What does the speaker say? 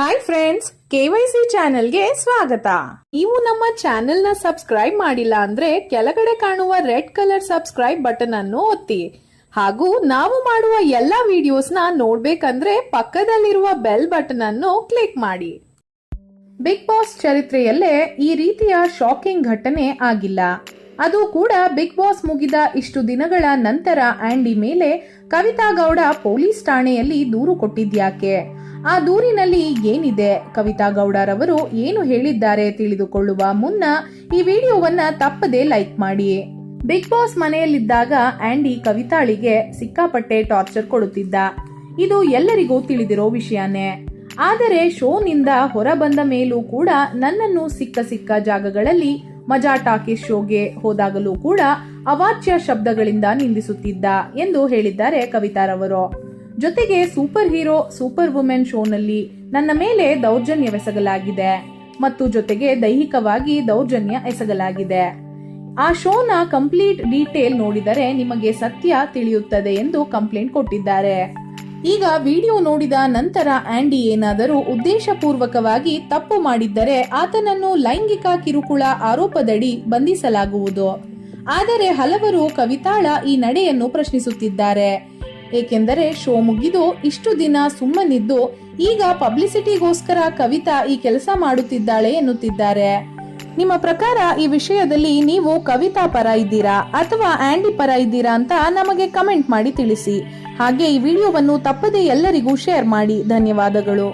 Hi friends KYC ಚಾನೆಲ್ಗೆ ಸ್ವಾಗತ. ನೀವು ನಮ್ಮ ಚಾನೆಲ್ನ ಸಬ್ಸ್ಕ್ರೈಬ್ ಮಾಡಿಲ್ಲ ಅಂದ್ರೆ ಕೆಳಗಡೆ ಕಾಣುವ ರೆಡ್ ಕಲರ್ ಸಬ್ಸ್ಕ್ರೈಬ್ ಬಟನ್ ಅನ್ನು ಒತ್ತಿ. ಹಾಗೂ ನಾವು ಮಾಡುವ ಎಲ್ಲಾ ವಿಡಿಯೋಸ್ನ ನೋಡ್ಬೇಕಂದ್ರೆ ಪಕ್ಕದಲ್ಲಿರುವ ಬೆಲ್ ಬಟನ್ ಅನ್ನು ಕ್ಲಿಕ್ ಮಾಡಿ. ಬಿಗ್ ಬಾಸ್ ಚರಿತ್ರೆಯಲ್ಲೇ ಈ ರೀತಿಯ ಶಾಕಿಂಗ್ ಘಟನೆ ಆಗಿಲ್ಲ. ಅದು ಕೂಡ ಬಿಗ್ ಬಾಸ್ ಮುಗಿದ ಇಷ್ಟು ದಿನಗಳ ನಂತರ ಆಂಡಿ ಮೇಲೆ ಕವಿತಾ ಗೌಡ ಪೊಲೀಸ್ ಠಾಣೆಯಲ್ಲಿ ದೂರು ಕೊಟ್ಟಿದ್ಯಾಕೆ ಆ ದೂರಿನಲ್ಲಿ ಏನಿದೆ? ಕವಿತಾ ಗೌಡರವರು ಏನು ಹೇಳಿದ್ದಾರೆ ತಿಳಿದುಕೊಳ್ಳುವ ಮುನ್ನ ಈ ವಿಡಿಯೋವನ್ನ ತಪ್ಪದೆ ಲೈಕ್ ಮಾಡಿ. ಬಿಗ್ ಬಾಸ್ ಮನೆಯಲ್ಲಿದ್ದಾಗ ಆಂಡಿ ಕವಿತಾಳಿಗೆ ಸಿಕ್ಕಾಪಟ್ಟೆ ಟಾರ್ಚರ್ ಕೊಡುತ್ತಿದ್ದ. ಇದು ಎಲ್ಲರಿಗೂ ತಿಳಿದಿರೋ ವಿಷಯನೇ. ಆದರೆ ಶೋನಿಂದ ಹೊರ ಬಂದ ಮೇಲೂ ಕೂಡ ನನ್ನನ್ನು ಸಿಕ್ಕ ಸಿಕ್ಕ ಜಾಗಗಳಲ್ಲಿ ಮಜಾ ಟಾಕೀಸ್ ಶೋಗೆ ಹೋದಾಗಲೂ ಕೂಡ ಅವಾಚ್ಯ ಶಬ್ದಗಳಿಂದ ನಿಂದಿಸುತ್ತಿದ್ದ ಎಂದು ಹೇಳಿದ್ದಾರೆ ಕವಿತಾರವರು. ಜೊತೆಗೆ ಸೂಪರ್ ಹೀರೋ, ಸೂಪರ್ ವುಮೆನ್ ಶೋನಲ್ಲಿ ನನ್ನ ಮೇಲೆ ದೌರ್ಜನ್ಯವೆಸಗಲಾಗಿದೆ ಮತ್ತು ಜೊತೆಗೆ ದೈಹಿಕವಾಗಿ ದೌರ್ಜನ್ಯ ಎಸಗಲಾಗಿದೆ. ಆ ಶೋನ ಕಂಪ್ಲೀಟ್ ಡೀಟೇಲ್ ನೋಡಿದರೆ ನಿಮಗೆ ಸತ್ಯ ತಿಳಿಯುತ್ತದೆ ಎಂದು ಕಂಪ್ಲೇಂಟ್ ಕೊಟ್ಟಿದ್ದಾರೆ. ಈಗ ವಿಡಿಯೋ ನೋಡಿದ ನಂತರ ಆಂಡಿ ಏನಾದರೂ ಉದ್ದೇಶಪೂರ್ವಕವಾಗಿ ತಪ್ಪು ಮಾಡಿದ್ದರೆ ಆತನನ್ನು ಲೈಂಗಿಕ ಕಿರುಕುಳ ಆರೋಪದಡಿ ಬಂಧಿಸಲಾಗುವುದು. ಆದರೆ ಹಲವರು ಕವಿತಾಳ ಈ ನಡೆಯನ್ನು ಪ್ರಶ್ನಿಸುತ್ತಿದ್ದಾರೆ. ಏಕೆಂದರೆ ಶೋ ಮುಗಿದು ಇಷ್ಟು ದಿನ ಸುಮ್ಮನಿದ್ದು, ಈಗ ಪಬ್ಲಿಸಿಟಿಗೋಸ್ಕರ ಕವಿತಾ ಈ ಕೆಲಸ ಮಾಡುತ್ತಿದ್ದಾಳೆ ಎನ್ನುತ್ತಿದ್ದಾರೆ. ನಿಮ್ಮ ಪ್ರಕಾರ ಈ ವಿಷಯದಲ್ಲಿ ನೀವು ಕವಿತಾ ಪರ ಇದ್ದೀರಾ ಅಥವಾ ಆಂಡಿ ಪರ ಇದ್ದೀರಾ ಅಂತ ನಮಗೆ ಕಮೆಂಟ್ ಮಾಡಿ ತಿಳಿಸಿ. ಹಾಗೆ ಈ ವಿಡಿಯೋವನ್ನು ತಪ್ಪದೇ ಎಲ್ಲರಿಗೂ ಶೇರ್ ಮಾಡಿ. ಧನ್ಯವಾದಗಳು.